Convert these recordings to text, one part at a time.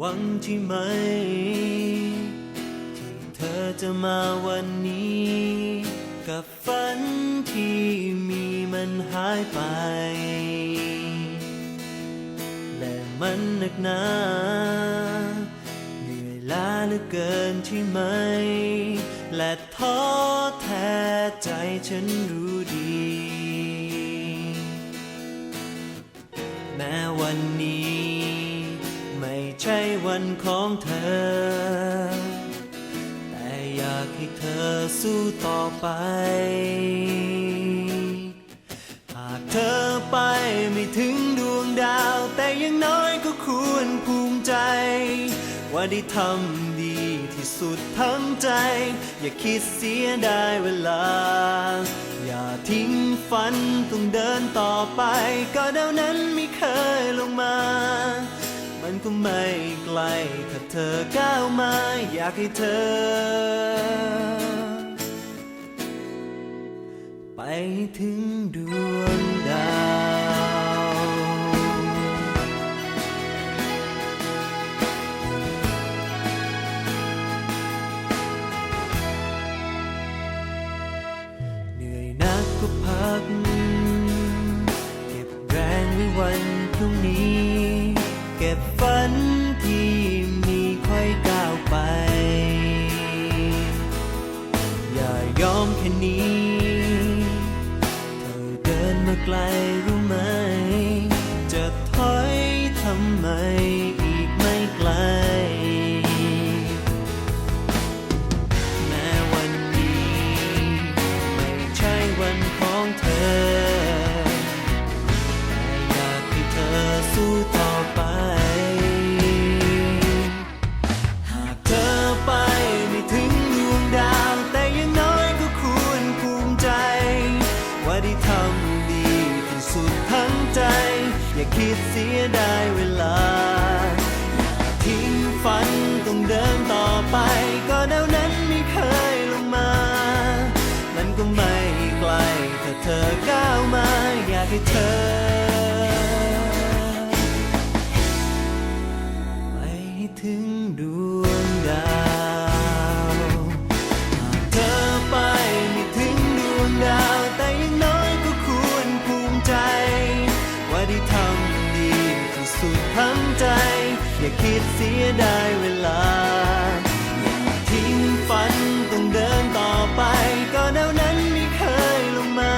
วังใช่ไหม ที่เธอจะมาวันนี้ กับฝันที่มีมันหายไป และมันหนักหนาเหนื่อยล้าเหลือเกินใช่ไหม และท้อแท้ใจฉันรู้ดี แม้วันนี้ วันของเธอ แต่อยากให้เธอสู้ต่อไป หากเธอไปไม่ถึงดวงดาว แต่ยังน้อยก็ควรภูมิใจ ว่าได้ทำดีที่สุดทั้งใจ อย่าคิดเสียดายเวลา อย่าทิ้งฝันต้องเดินต่อไป ก็เดานั้นไม่เคยลงมา มันก็ไม่ไกล ถ้าเธอก้าวมา อยากให้เธอ ไปถึงดวงดาวเหนื่อยนักก็พัก เก็บแรงไว้วันพรุ่งนี้ เก็บฝันที่มีค่อยก้าวไป อย่ายอมแค่นี้ เธอเดินมาไกล คิดเสียได้เวลา อย่าทิ้งฝันต้องเดินต่อไป ก็ดาวนั้นไม่เคยลงมา มันก็ไม่ไกลถ้าเธอก้าวมา อยากให้เธอไปถึง เสียดายเวลา อย่าทิ้งฝันต้องเดินต่อไป ก็แนวนั้นไม่เคยลงมา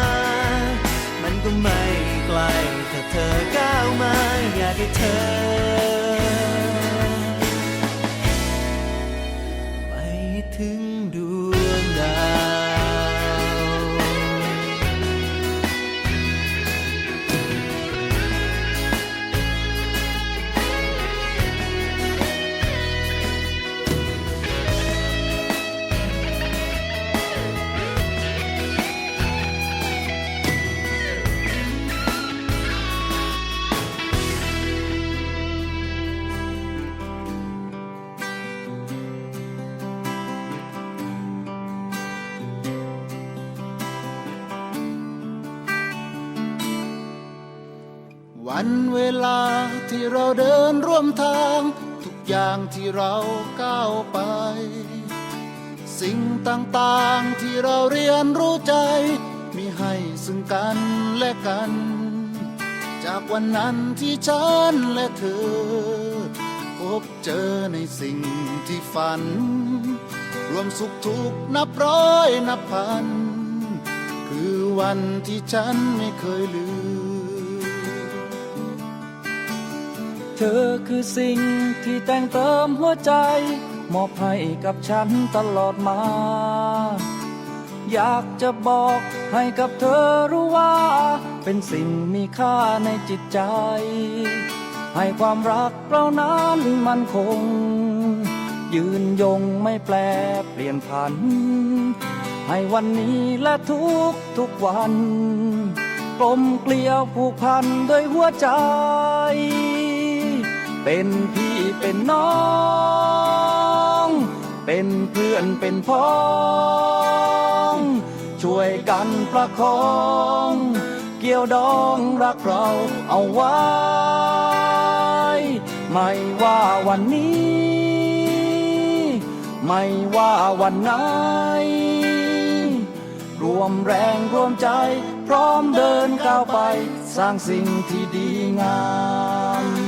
มันก็ไม่ไกลถ้าเธอก้าวมา อยากให้เธอ วันเวลาที่เราเดินร่วมทาง ทุกอย่างที่เราก้าวไป สิ่งต่างๆที่เราเรียนรู้ใจ มีให้ซึ่งกันและกัน จากวันนั้นที่ฉันและเธอ พบเจอในสิ่งที่ฝัน รวมสุขทุกนับร้อยนับพัน คือวันที่ฉันไม่เคยลืม เธอคือสิ่งที่แต่งเติมหัวใจ มอบให้กับฉันตลอดมา อยากจะบอกให้กับเธอรู้ว่า เป็นสิ่งมีค่าในจิตใจ ให้ความรักเรานั้นมันคง ยืนยงไม่แปลเปลี่ยนผัน ให้วันนี้และทุกทุกๆวัน กลมเกลียวผูกพันด้วยหัวใจ เป็นพี่เป็นน้อง เป็นเพื่อนเป็นพ้อง ช่วยกันประคอง เกี่ยวดองรักเราเอาไว้ ไม่ว่าวันนี้ ไม่ว่าวันไหน รวมแรงรวมใจ พร้อมเดินก้าวไป สร้างสิ่งที่ดีงาม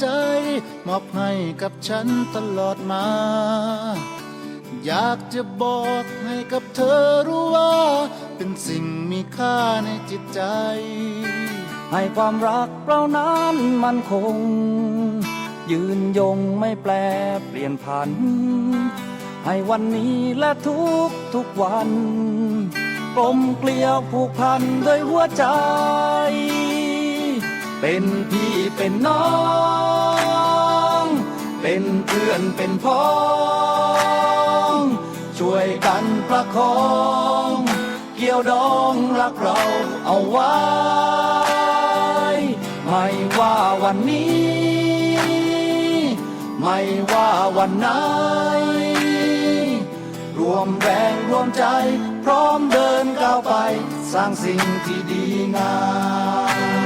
ใจ มอบให้กับฉันตลอดมา อยากจะบอกให้กับเธอรู้ว่า เป็นสิ่งมีค่าในจิตใจ ให้ความรักเรานั้นมันคง ยืนยงไม่แปลเปลี่ยนผัน ให้วันนี้และทุกทุกวันกลมเกลียวผูกพันด้วยหัวใจ เป็นพี่เป็นน้อง เป็นเพื่อนเป็นพ้อง ช่วยกันประคอง เกี่ยวดองรักเราเอาไว้ ไม่ว่าวันนี้ ไม่ว่าวันไหน รวมแรงรวมใจ พร้อมเดินก้าวไป สร้างสิ่งที่ดีงาม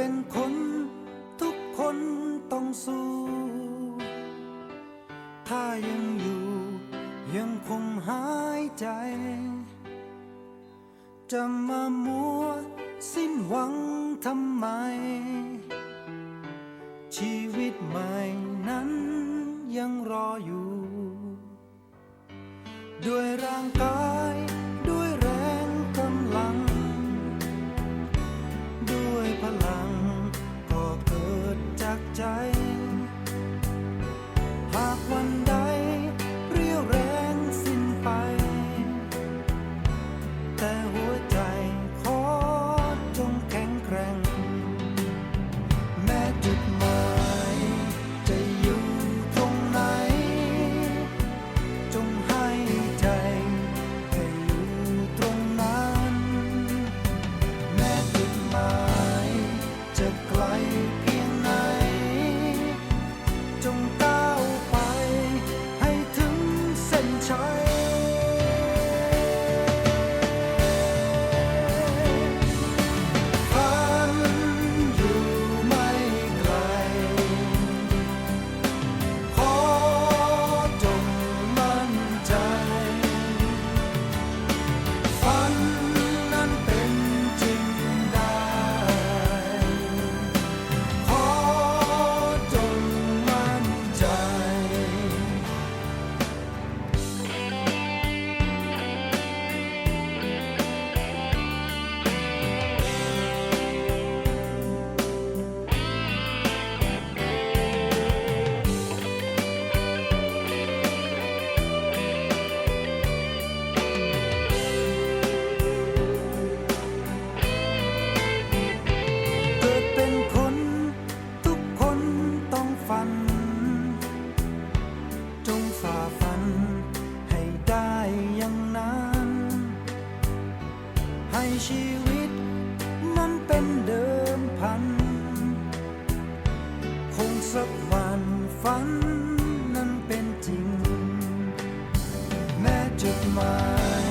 เป็นคนทุกคนต้องสู้ ถ้ายังอยู่ยังคงหายใจ จะมามัวสิ้นหวังทำไม ชีวิตใหม่นั้นยังรออยู่ ด้วยร่างกาย of mine.